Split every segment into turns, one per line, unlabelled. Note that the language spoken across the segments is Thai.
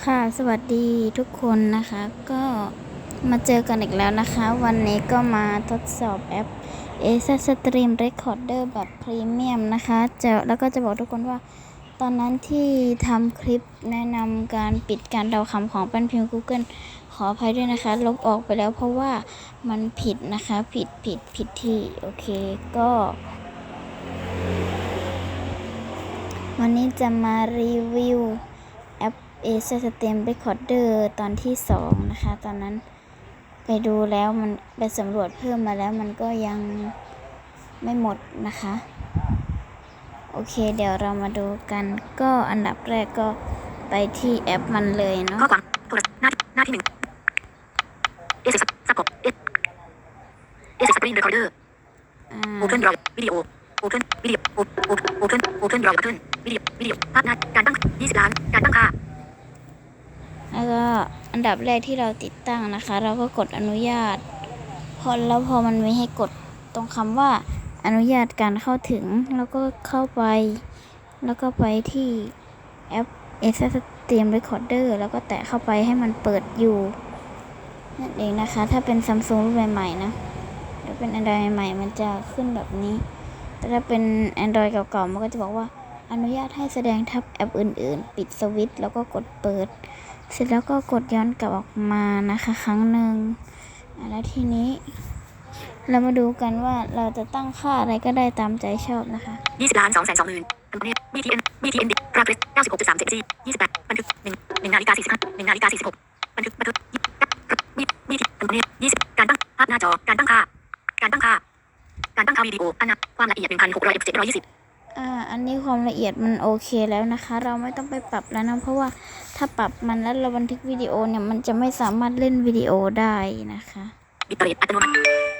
ค่ะสวัสดีทุกคนนะคะก็มาเจอกันอีกแล้วนะคะ วันนี้ก็มาทดสอบแอป Acer Stream Recorder แบบพรีเมียมนะคะจะแล้วก็จะบอกทุกคนว่า ตอนนั้นที่ทำคลิปแนะนำการปิดการเดาคำของแป้นพิมพ์ Google ขออภัยด้วยนะคะ ลบออกไปแล้วเพราะว่ามันผิดนะคะ ผิดผิดผิดที่ โอเคก็ วันนี้จะมารีวิว แอป Acer Stream Recorder ตอนที่2นะคะ ตอนนั้นไปดูแล้วมันไปสำรวจเพิ่มมาแล้วมันก็ยังไม่หมดนะคะ โอเค เดี๋ยวเรามาดูกันก็อันดับแรกก็ไปที่แอปมันเลยเนาะ
ข้อความโทรศัพท์หน้าหน้าที่หนึ่งเอสซับกบเอสเอสสกรีนเรคคอร์เดอร์
อ่า
โอเพนดรอยวิดีโอโอเพนวิดีโอโอโอโอเพนโอเพนดรอยบัตเทนวิดีโอวิดีโอภาพหน้าการตั้ง 20 ล้าน การตั้งค่า
แล้วก็อันดับแรกที่เราติดตั้งนะคะ เราก็กดอนุญาต พอแล้วพอมันมีให้กดตรงคำว่าอนุญาตการเข้าถึง แล้วก็เข้าไป แล้วก็ไปที่แอป Acer Stream Recorder แล้วก็แตะเข้าไปให้มันเปิดอยู่นั่นเองนะคะ ถ้าเป็น Samsung รุ่นใหม่ๆนะถ้าเป็น Android ใหม่ๆ มันจะขึ้นแบบนี้ แต่ถ้าเป็น Android เก่าๆ มันก็จะบอกว่าอนุญาตให้แสดงทับแอปอื่นๆ ปิดสวิตช์แล้วก็กดเปิด เสร็จแล้วก็กดย้อนกลับออกมานะคะ ครั้งหนึ่งแล้วทีนี้ เรามาดูกันว่าเราจะตั้งค่าอะไรก็ได้ตามใจชอบนะคะ
20ล้าน2แสน2หมื่นอันนี้ BTN BTN ดิราคา96.37 G 28บันทึก1 1นาฬิกา45 1นาฬิกา46บันทึกบันทึกบีทีอันนี้20การตั้งภาพหน้าจอการตั้งค่า การตั้งค่า การตั้งค่าวิดีโออันนับความละเอียด1,600 f 720
อันนี้ความละเอียดมันโอเคแล้วนะคะ เราไม่ต้องไปปรับแล้วนะเพราะว่าถ้าปรับมันแล้วเราบันทึกวิดีโอเนี่ยมันจะไม่สามารถเล่นวิดีโอได้นะคะ
บิตเตอร์เรทอัตโนมัติ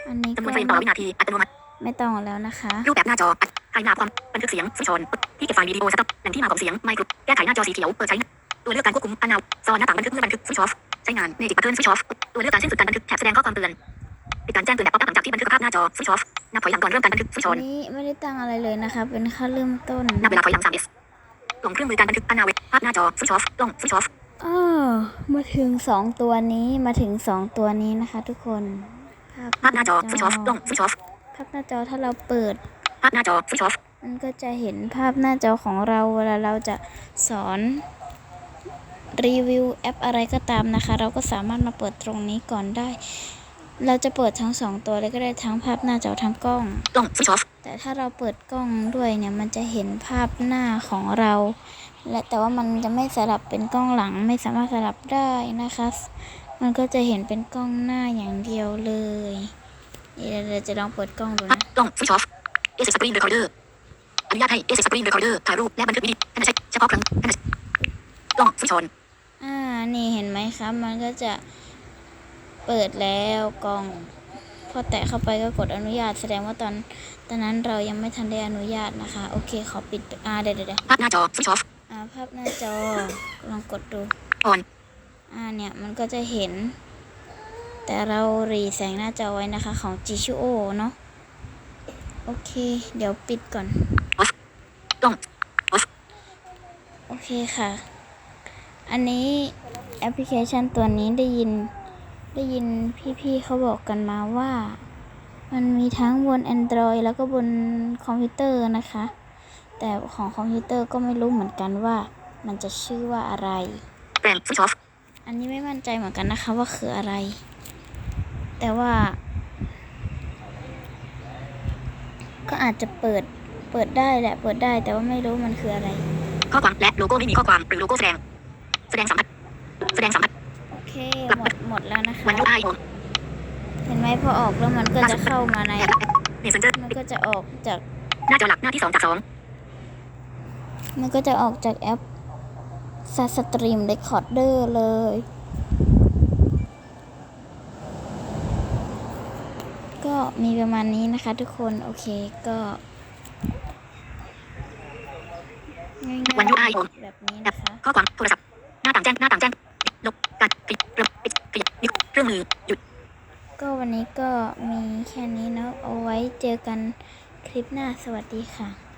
อันนี้
จำนวนเฟรมต่อวินาทีอัตโนมัติ
ไม่ต้องแล้วนะคะ
รูปแบบหน้าจอภายหน้าความบันทึกเสียงสวิตช์ออนที่เก็บไฟล์วิดีโอสต็อปแหล่งที่มาของเสียงไมโครแก้ไขหน้าจอสีเขียวเปิดใช้ตัวเลือกการควบคุมอันนาวซอนหน้าต่างบันทึกเมื่อบันทึกสวิตช์อฟใช้งานเนติบัตเทิลสวิตช์อฟตัวเลือกการสิ้นสุดการบันทึกแถบแสดงข้อความเตือนปิดการแจ้งเตือนแบบป๊อปอัพหลังจากที่บันทึกภาพหน้าจอสวิตช์ออฟ นับถอยหลังก่อนเริ่มการบันทึกสวิตช์อ
อั
อนน
นี้ไม่ได้ตั้งอะไรเลยนะคะ เป็นค่าเริ่มต้น
นับเวลาถอยหลัง3 s ลงเครื่องมือการบันทึกอันนาวภาพหน้าจอสวิตช์ออฟลงสวิตช์ออฟ
อ้อมาถึงสองตัวนี้มาถึงสองตัวนี้นะคะ ทุกคน
ภาพหน้าจอสวิตช์ออฟลงสวิตช์ออฟ
ภาพหน้าจอถ้าเราเปิด
ภาพหน้าจอสวิตช์ออฟ
มันก็จะเห็นภาพหน้าจอของเราเวลาเราจะสอนรีวิวแอปอะไรก็ตามนะคะ เราก็สามารถมาเปิดตรงนี้ก่อนได้ เราจะเปิดทั้งสองตัวเลยก็ได้ทั้งภาพหน้าจอทั้งกล้อง
ลงสวิตช์ออฟ
แต่ถ้าเราเปิดกล้องด้วยเนี่ยมันจะเห็นภาพหน้าของเรา และแต่ว่ามันจะไม่สลับเป็นกล้องหลังไม่สามารถสลับได้นะคะ มันก็จะเห็นเป็นกล้องหน้าอย่างเดียวเลยเดี๋ยวเราจะลองเปิดกล้องดู
ภาพ
นะ
ลงสวิตช์ออฟเอสสกรีนเรคคอร์เดอร์อนุญาตให้เอสสกรีนเรคคอร์เดอร์ถ่ายรูปและบันทึกวิดีโอขณะใช้เฉพาะครั้งขณะลงสวิตช์ออน
อ่านี่เห็นไหมครับมันก็จะ เปิดแล้วกล้อง พอแตะเข้าไปก็กดอนุญาต แสดงว่าตอนตอนนั้นเรายังไม่ทันได้อนุญาตนะคะ โอเค ขอปิดอ่าเดี๋ยวเดี๋ยวเดี๋ยว
ภาพหน้าจอสวิตช์ออฟ
อ่าภาพหน้าจอลองกดดู
ออน
อ่าเนี่ยมันก็จะเห็น แต่เราหรีแสงหน้าจอไว้นะคะของ g ิ o เนาะโอเค เดี๋ยวปิดก่อน
ลง
โอเคค่ะ อันนี้แอปพลิเคชันตัวนี้ได้ยิน ได้ยินพี่ๆเขาบอกกันมาว่า มันมีทั้งบน Android แล้วก็บนคอมพิวเตอร์นะคะ แต่ของคอมพิวเตอร์ก็ไม่รู้เหมือนกันว่า มันจะชื่อว่าอะไร
แปลงสวิตช์ออฟ
อันนี้ไม่มั่นใจเหมือนกันนะคะว่าคืออะไร แต่ว่า ก็อาจจะเปิดเปิดได้แหละเปิดได้แต่ว่าไม่รู้มันคืออะไร
ข้อความและโลโก้ไม่มีข้อความหรือโลโก้แสดง แสดงสัมผัสแสดงสัมผัส
เคหมดหมดแล้วนะคะ
วันยูไอโอ
เห็นไหมพอออกแล้วมันก็จะเข้ามาใน
แอปเมสเซนเจอร์
มันก็จะออกจาก
หน้าจอหลักหน้าที่สองจากสอง
มันก็จะออกจากแอป s a Stream Recorder เลย ก็มีประมาณนี้นะคะทุกคน โอเคก็ง่าย
วันยูไอโอ
ๆแบบนี้
แอป
นะคะ
ข้อความโทรศัพท์ หน้าต่างแจ้ง หน้าต่างแจ้ง ลบกา รื่องมือหยุด
ก็วันนี้ก็มีแค่นี้เนาะเอาไว้เจอกันคลิปหน้าสวัสดีค่ะ